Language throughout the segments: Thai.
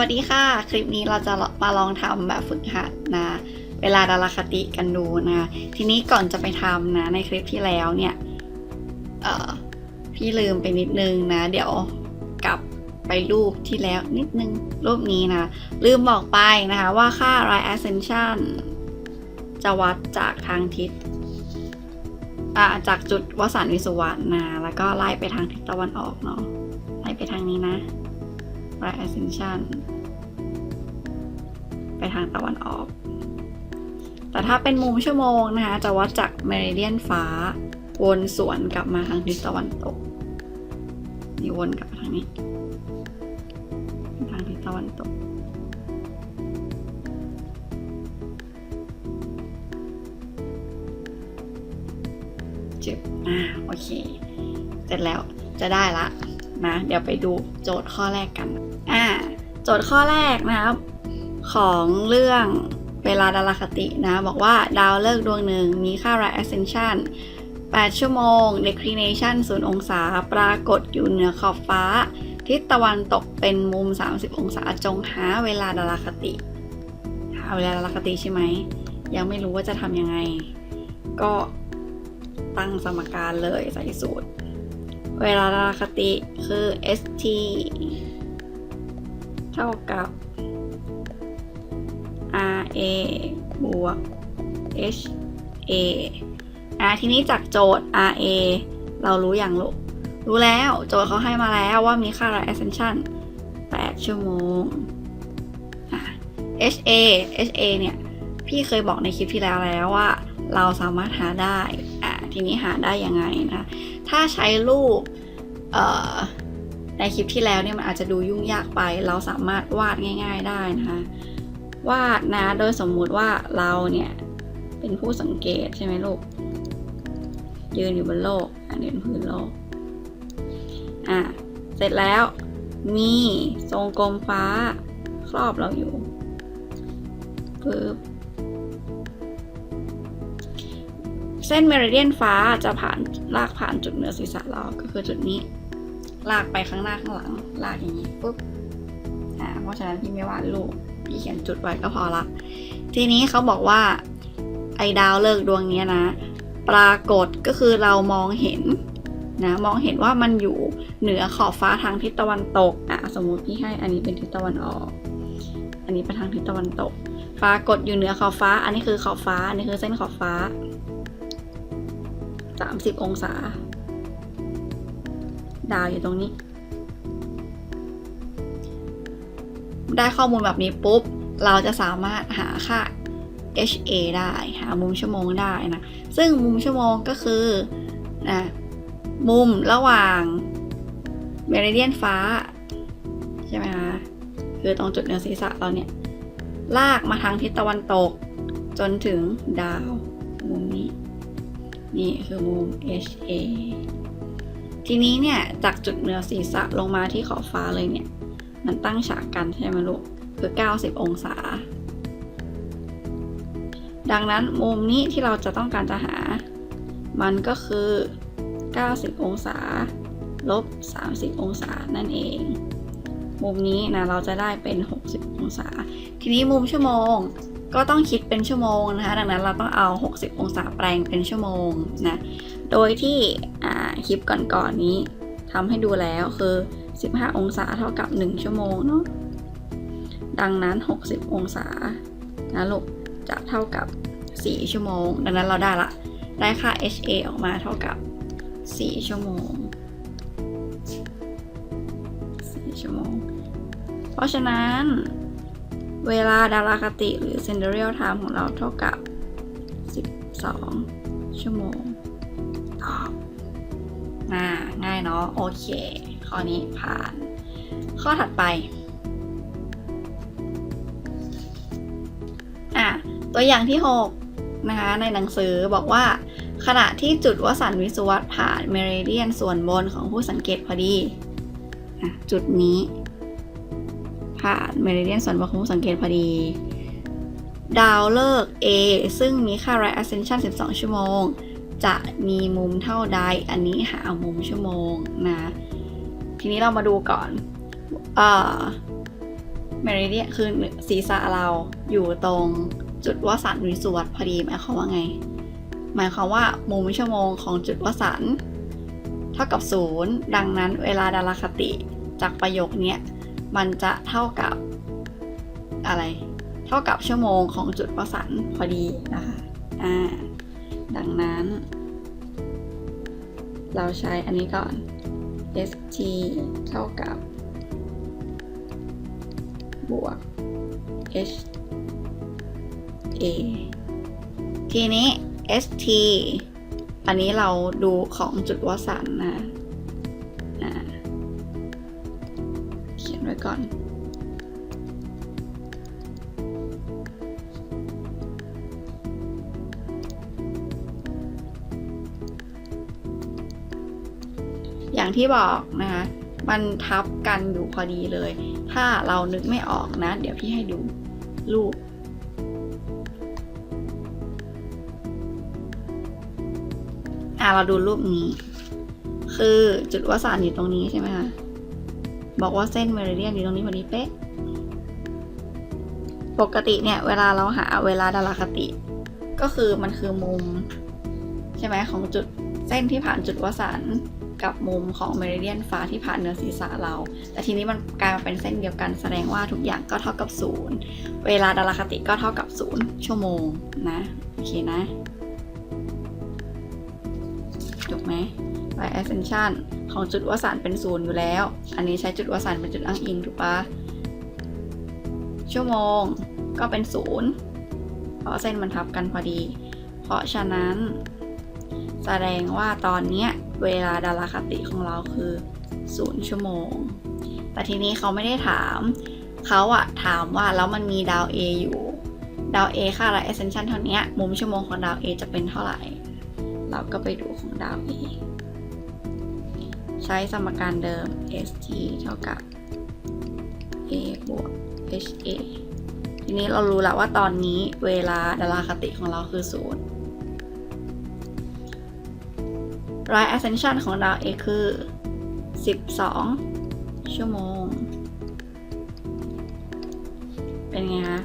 วัสดีค่ะ คลิปนี้เราจะมาลองทำแบบฝึกหัดนะ เวลาดาราคติกันดูนะ ทีนี้ก่อนจะไปทำนะ ในคลิปที่แล้วเนี่ย เออพี่ลืมไปนิดนึงนะ เดี๋ยวกลับไปรูปที่แล้วนิดนึง รูปนี้นะ ลืมบอกไปนะคะว่าค่า right ascension จะวัดจากทางทิศจากจุดวสันวิสุวรรณนะ แล้วก็ไล่ไปทางทิศตะวันออกเนาะ ไล่ไปทางนี้นะ right ascension ไปทางตะวันออก แต่ถ้าเป็นมุมชั่วโมงนะคะจะวัดจากเมริเดียนฟ้า วนสวนกลับมาทางทิศตะวันตก นี่วนกลับมาทางนี้ ทางทิศตะวันตกจึบอ่าโอเค เสร็จแล้วจะได้ละนะเดี๋ยวไปดูโจทย์ข้อแรกกัน อ่า โจทย์ข้อแรกนะครับ ของเรื่องเวลาดาราคตินะ บอกว่าดาวเลิกดวงหนึ่งมีค่า r i ascension 8 ชั่วโมง declination 0 องศา ปรากฏอยู่เหนือขอบฟ้า ทิศตะวันตกเป็นมุม 30 องศาจงหาเวลาดาราคติ หาเวลาดาราคติใช่ไหม ยังไม่รู้ว่าจะทำยังไง ก็ตั้งสมการเลยใส่สูตร เวลาดาราคติคือ st เท่ากับ A บวก ha อะทีนี้จากโจทย์ ra เรารู้อย่างลูกรู้แล้วโจทย์เขาให้มาแล้วว่ามีค่า right ascension 8 ชั่วโมง ha ha เนี่ย พี่เคยบอกในคลิปที่แล้วแล้วว่า เราสามารถหาได้อะทีนี้หาได้ยังไงนะถ้าใช้รูปในคลิปที่แล้วเนี่ยมันอาจจะดูยุ่งยากไป เราสามารถวาดง่าย ๆ ได้นะคะ วาดนะ โดยสมมุติว่าเราเนี่ย เป็นผู้สังเกตใช่ไหมลูก ยืนอยู่บนโลก อันนี้เป็นพื้นโลก อะ เสร็จแล้ว มีทรงกลมฟ้า ครอบเราอยู่ปึ๊บเส้นเมริเดียนฟ้าจะผ่านลากผ่านจุดเหนือศีรษะเราก็คือจุดนี้ ลากไปข้างหน้าข้างหลัง ลากอย่างนี้ปุ๊บอ่าเพราะฉะนั้นพี่ไม่วาดรูป พี่เขียนจุดไว้ก็พอละ ทีนี้เขาบอกว่า ไอ้ดาวเลิกดวงนี้นะ ปรากฏก็คือเรามองเห็นนะมองเห็นว่ามันอยู่เหนือขอบฟ้าทางทิศตะวันตกอะสมมุติพี่ให้อันนี้เป็นทิศตะวันออก อันนี้เป็นทางทิศตะวันตก ปรากฏอยู่เหนือขอบฟ้า อันนี้คือขอบฟ้า อันนี้คือเส้นขอบฟ้า 30 องศา ดาวอยู่ตรงนี้ ได้ข้อมูลแบบนี้ปุ๊บ เราจะสามารถหาค่า HA ได้หามุมชั่วโมงได้นะ ซึ่งมุมชั่วโมงก็คือนะมุมระหว่างเมริเดียนฟ้า ใช่ไหมคะคือตรงจุดเหนือศีรษะเราเนี่ย ลากมาทางทิศตะวันตก จนถึงดาว มุมนี้ นี่คือมุม HA ทีนี้เนี่ย จากจุดเหนือศีรษะลงมาที่ขอบฟ้าเลยเนี่ย มันตั้งฉากกันใช่ไหมลูก คือ 90 องศา ดังนั้นมุมนี้ที่เราจะต้องการจะหา มันก็คือ 90 องศา ลบ 30 องศานั่นเอง มุมนี้นะเราจะได้เป็น 60 องศา ทีนี้มุมชั่วโมงก็ต้องคิดเป็นชั่วโมงนะคะ ดังนั้นเราต้องเอา 60 องศาแปลงเป็นชั่วโมงนะ โดยที่คลิปก่อนๆนนี้ทำให้ดูแล้วคือ 15 องศาเท่ากับ 1 ชั่วโมงเนาะ ดังนั้น 60 องศานะลูกจะเท่ากับ 4 ชั่วโมง ดังนั้นเราได้ละ ได้ค่า HA ออกมาเท่ากับ 4 ชั่วโมง 4 ชั่วโมง เพราะฉะนั้นเวลาดาราคติหรือ Centennial Time ของเราเท่ากับ 12 ชั่วโมงตอบง่ายเนาะ โอเค ข้อนี้ผ่าน ข้อถัดไปอะตัวอย่างที่ 6 นะคะ ในหนังสือบอกว่า ขณะที่จุดวสันวิสุวัตผ่านเมริเดียนส่วนบนของผู้สังเกตพอดีจุดนี้ ผ่านเมริเดียนส่วนบนของผู้สังเกตพอดี ดาวเลิก A ซึ่งมีค่า right ascension 12 ชั่วโมง จะมีมุมเท่าใด อันนี้หามุมชั่วโมงนะ ทีนี้เรามาดูก่อนเอ่อเมริเดียคือศีรษะเราอยู่ตรงจุดวสันวิสุวัตพอดีหมายความว่าไง หมายความว่ามุมชั่วโมงของจุดวสันต์เท่ากับศูนย์ดังนั้นเวลาดาราคติจากประโยคนี้มันจะเท่ากับอะไร เท่ากับชั่วโมงของจุดวสันต์พอดีนะคะอ่าดังนั้น เราใช้อันนี้ก่อน st เท่ากับบวก h a ทีนี้ st อันนี้เราดูของจุดวสันนะเขียนไว้ก่อน อย่างที่บอกนะคะมันทับกันอยู่พอดีเลย ถ้าเรานึกไม่ออกนะ เดี๋ยวพี่ให้ดูรูปอะเราดูรูปนี้ คือจุดวสันต์อยู่ตรงนี้ใช่ไหมคะบอกว่าเส้นเมริเดียนอยู่ตรงนี้พอดีเป๊ะ ปกติเนี่ย เวลาเราหาเวลาดาราคติ ก็คือมันคือมุม ใช่ไหมของจุดเส้นที่ผ่านจุดวสันต์ กับมุมของเมริเดียนฟ้าที่ผ่านเนื้อศีรษะเรา แต่ทีนี้มันกลายมาเป็นเส้นเดียวกันแสดงว่าทุกอย่างก็เท่ากับศูนย์เวลาดาราคติก็เท่ากับศูนย์ชั่วโมงนะโอเคนะถูกไหม y ascension ของจุดวสันเป็นศูนย์อยู่แล้ว อันนี้ใช้จุดวสันเป็นจุดอ้างอิงถูกปะชั่วโมงก็เป็นศูนย์เพราะเส้นมันทับกันพอดี เพราะฉะนั้น แสดงว่าตอนนี้เวลาดาราคติของเราคือ0ชั่วโมง แต่ทีนี้เขาไม่ได้ถาม เขาอะถามว่าแล้วมันมีดาว A อยู่ ดาว A ค่าอะไร ascension เท่านี้มุมชั่วโมงของดาว A จะเป็นเท่าไหร่ เราก็ไปดูของดาว A ใช้สมการเดิม st เท่ากับ a บวก ha ทีนี้เรารู้แล้วว่าตอนนี้เวลาดาราคติของเราคือ0 ไร ascension ของดาวเอคือ 12 ชั่วโมง เป็นไงคะ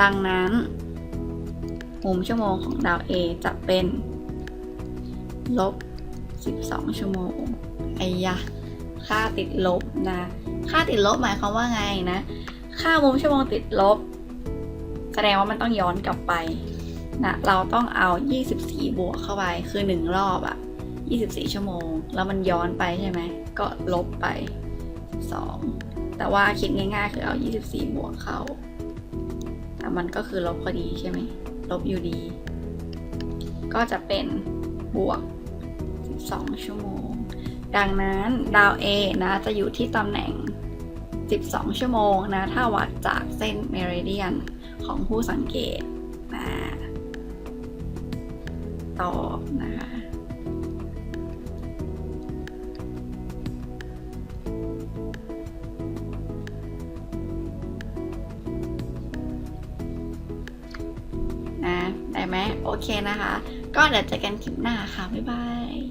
ดังนั้นมุมชั่วโมงของดาว A จะเป็น ลบ 12 ชั่วโมง ไอ้ยะ ค่าติดลบนะ ค่าติดลบหมายความว่าไงนะ ค่ามุมชั่วโมงติดลบ แสดงว่ามันต้องย้อนกลับไปนะ เราต้องเอา 24 บวกเข้าไป คือ 1 รอบอะ 24 ชั่วโมง แล้วมันย้อนไปใช่ไหม ก็ลบไป 2 แต่ว่าคิดง่ายๆ คือเอา 24 บวกเข้า แต่มันก็คือลบพอดีใช่ไหม ลบอยู่ดี ก็จะเป็นบวก 12 ชั่วโมง ดังนั้นดาว A นะจะอยู่ที่ตำแหน่ง 12 ชั่วโมงนะ ถ้าวัดจากเส้นเมริเดียนของผู้สังเกตนะตอบนะคะ เคนะคะ ก็เดี๋ยวเจอกันคลิปหน้าค่ะ บ๊ายบาย